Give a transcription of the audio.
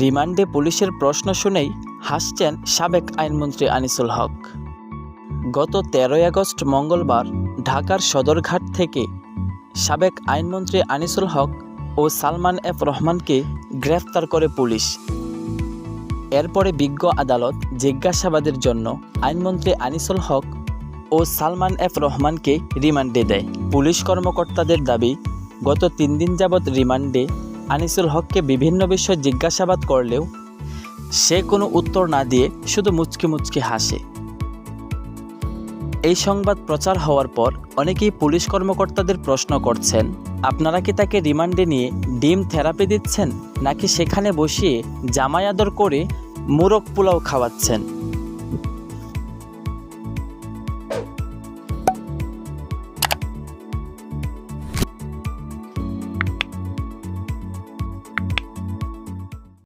রিমান্ডে পুলিশের প্রশ্ন শুনেই হাসছেন সাবেক আইনমন্ত্রী আনিসুল হক। গত তেরোই আগস্ট মঙ্গলবার ঢাকার সদরঘাট থেকে সাবেক আইনমন্ত্রী আনিসুল হক ও সালমান এফ রহমানকে গ্রেফতার করে পুলিশ। এরপরে বিজ্ঞ আদালত জিজ্ঞাসাবাদের জন্য আইনমন্ত্রী আনিসুল হক ও সালমান এফ রহমানকে রিমান্ডে দেয়। পুলিশ কর্মকর্তাদের দাবি, গত তিন দিন যাবৎ রিমান্ডে আনিসুল হককে বিভিন্ন বিষয়ে জিজ্ঞাসাবাদ করলেও সে কোনো উত্তর না দিয়ে শুধু মুচকি মুচকি হাসে। এই সংবাদ প্রচার হওয়ার পর অনেকেই পুলিশ কর্মকর্তাদের প্রশ্ন করছেন, আপনারা কি তাকে রিমান্ডে নিয়ে ডিম থেরাপি দিচ্ছেন, নাকি সেখানে বসিয়ে জামাই আদর করে মুরগ পোলাও খাওয়াচ্ছেন?